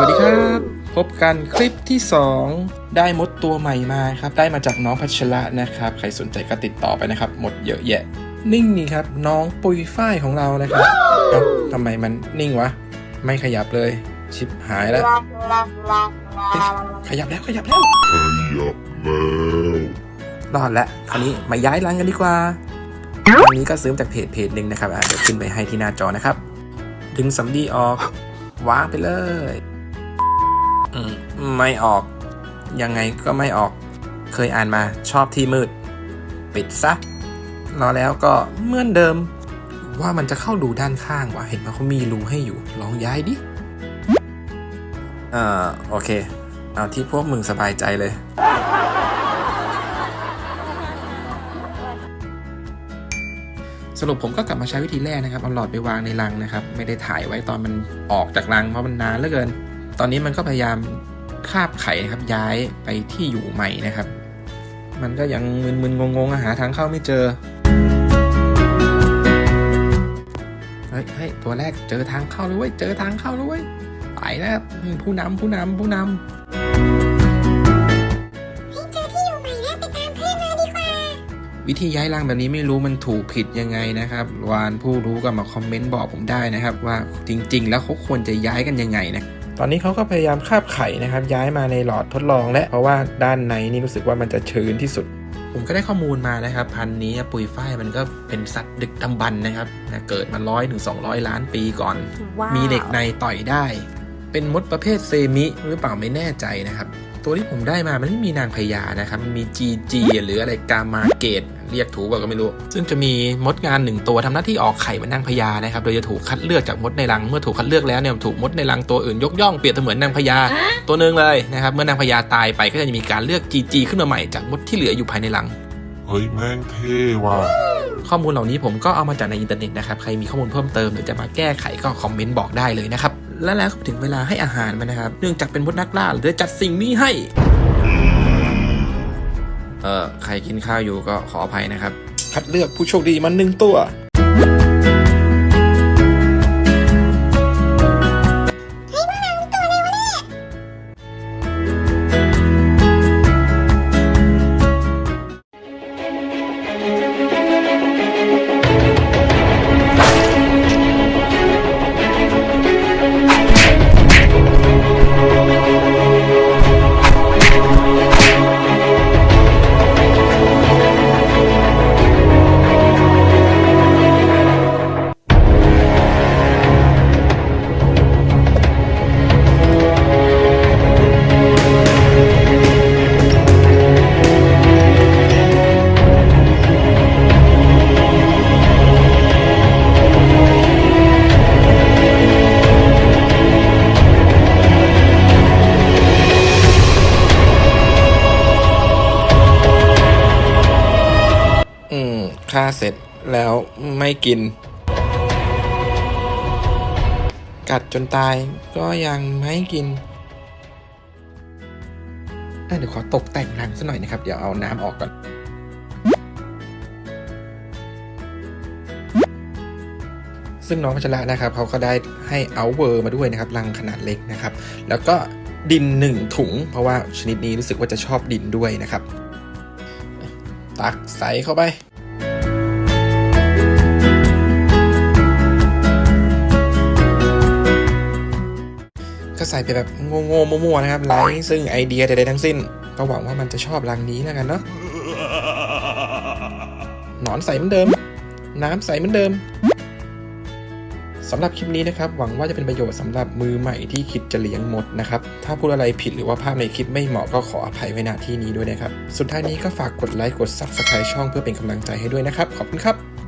วัสดีครับ พบกันคลิปที่ 2 ได้มดตัวใหม่มาครับ ได้มาจากน้องพัชระนะครับ ใครสนใจก็ติดต่อไปนะครับ หมดเยอะแยะ นิ่งนี่ครับ น้องปุยฝ้ายของเรานะครับเอ้าทำไมมันนิ่งวะ ไม่ขยับเลย ชิบหายแล้วเอ๊ะขยับแล้วขยับแล้วขยับแล้วรอดแล้วคราวนี้มาย้ายรังกันดีกว่ารังนี้ก็ซื้อมจากเพจเพจหนึ่งนะครับอะเดี๋ยวขึ้นไปให้ที่หน้าจอนะครับ ดึงสำลีออกวางไปเลย ไม่ออก ยังไงก็ไม่ออก เคยอ่านมาชอบที่มืด ปิดซะรอแล้วก็เหมือนเดิม ว่ามันจะเข้ารูด้านข้างวะเห็นว่าเขามีรูให้อยู่ ลองย้ายดิเอ่อโอเค เอาที่พวกมึงสบายใจเลย สรุปผมก็กลับมาใช้วิธีแรกนะครับ เอาหลอดไปวางในรังนะครับ ไม่ได้ถ่ายไว้ตอนมันออกจากรังเพราะมันนานเหลือเกิน ตอนนี้มันก็พยายามคาบไข่นะครับย้ายไปที่อยู่ใหม่นะครับ มันก็ยังมึนๆงงๆหาทางเข้าไม่เจอเฮ้ยเฮ้ยตัวแรกเจอทางเข้าแล้วเว้ยเจอทางเข้าแล้วเว้ยไปแล้วครับอืมผู้นำผู้นำผู้นำเจอที่อยู่ใหม่แล้วไปตามเพื่อนมาดีกว่าวิธีย้ายรังแบบนี้ไม่รู้มันถูกผิดยังไงนะครับ วานผู้รู้ก็มาคอมเมนต์บอกผมได้นะครับ ว่าจริง ๆ แล้วเขาควรจะย้ายกันยังไงนะ ตอนนี้เขาก็พยายามคาบไข่นะครับย้ายมาในหลอดทดลองและเพราะว่าด้านในนี่รู้สึกว่ามันจะชื้นที่สุด ผมก็ได้ข้อมูลมานะครับ พันธุ์นี้ปุยฝ้ายมันก็เป็นสัตว์ดึกดำบรรพ์นะครับนะเกิดมาร้อยถึงสองล้านปีก่อนว้าวมีเหล็กในต่อยได้ เป็นมดประเภทเซมิหรือเปล่าไม่แน่ใจนะครับ ตัวที่ผมได้มามันไม่มีนางพญานะครับมันมีจีจีหรืออะไรกามาเกต เรียกถูกเปล่าก็ไม่รู้ ซึ่งจะมีมดงานหนึ่งตัวทำหน้าที่ออกไข่เหมือนนางพญานะครับโดยจะถูกคัดเลือกจากมดในรังเมื่อถูกคัดเลือกแล้วเนี่ยถูกมดในรังตัวอื่นยกย่องเปรียบเสมือนนางพญาตัวหนึ่งเลยนะครับเมื่อนางพญาตายไปก็จะมีการเลือกจีจีขึ้นมาใหม่จากมดที่เหลืออยู่ภายในรังเฮ้ยแม่งเท่ว่ะข้อมูลเหล่านี้ผมก็เอามาจากในอินเทอร์เน็ตนะครับ ใครมีข้อมูลเพิ่มเติมหรือจะมาแก้ไขก็คอมเมนต์บอกได้เลยนะครับ และแล้วก็ถึงเวลาให้อาหารมันนะครับ เนื่องจากเป็นมดนักล่าเลยจัดสิ่งนี้ให้ เออใครกินข้าวอยู่ก็ขออภัยนะครับ คัดเลือกผู้โชคดีมาหนึ่งตัว ฆ่าเสร็จแล้วไม่กิน กัดจนตายก็ยังไม่กินอะเดี๋ยวขอตกแต่งรังซะหน่อยนะครับ เดี๋ยวเอาน้ำออกก่อนซึ่งน้องพัชระนะครับเขาก็ได้ให้เอาเวอร์มาด้วยนะครับรังขนาดเล็กนะครับ แล้วก็ดินหนึ่งถุง เพราะว่าชนิดนี้รู้สึกว่าจะชอบดินด้วยนะครับ ตักใส่เข้าไป ก็ใส่ไปแบบโง่ๆมั่วๆนะครับไร้ซึ่งไอเดียใดๆทั้งสิ้น ก็หวังว่ามันจะชอบรังนี้แล้วกันเนาะหนอนใส่เหมือนเดิม น้ำใส่เหมือนเดิมสำหรับคลิปนี้นะครับ หวังว่าจะเป็นประโยชน์สำหรับมือใหม่ที่คิดจะเลี้ยงมดนะครับ ถ้าพูดอะไรผิดหรือว่าภาพในคลิปไม่เหมาะก็ขออภัยไว้ณที่นี้ด้วยนะครับ สุดท้ายนี้ก็ฝากกดไลค์กด Subscribe ช่องเพื่อเป็นกำลังใจให้ด้วยนะครับ ขอบคุณครับ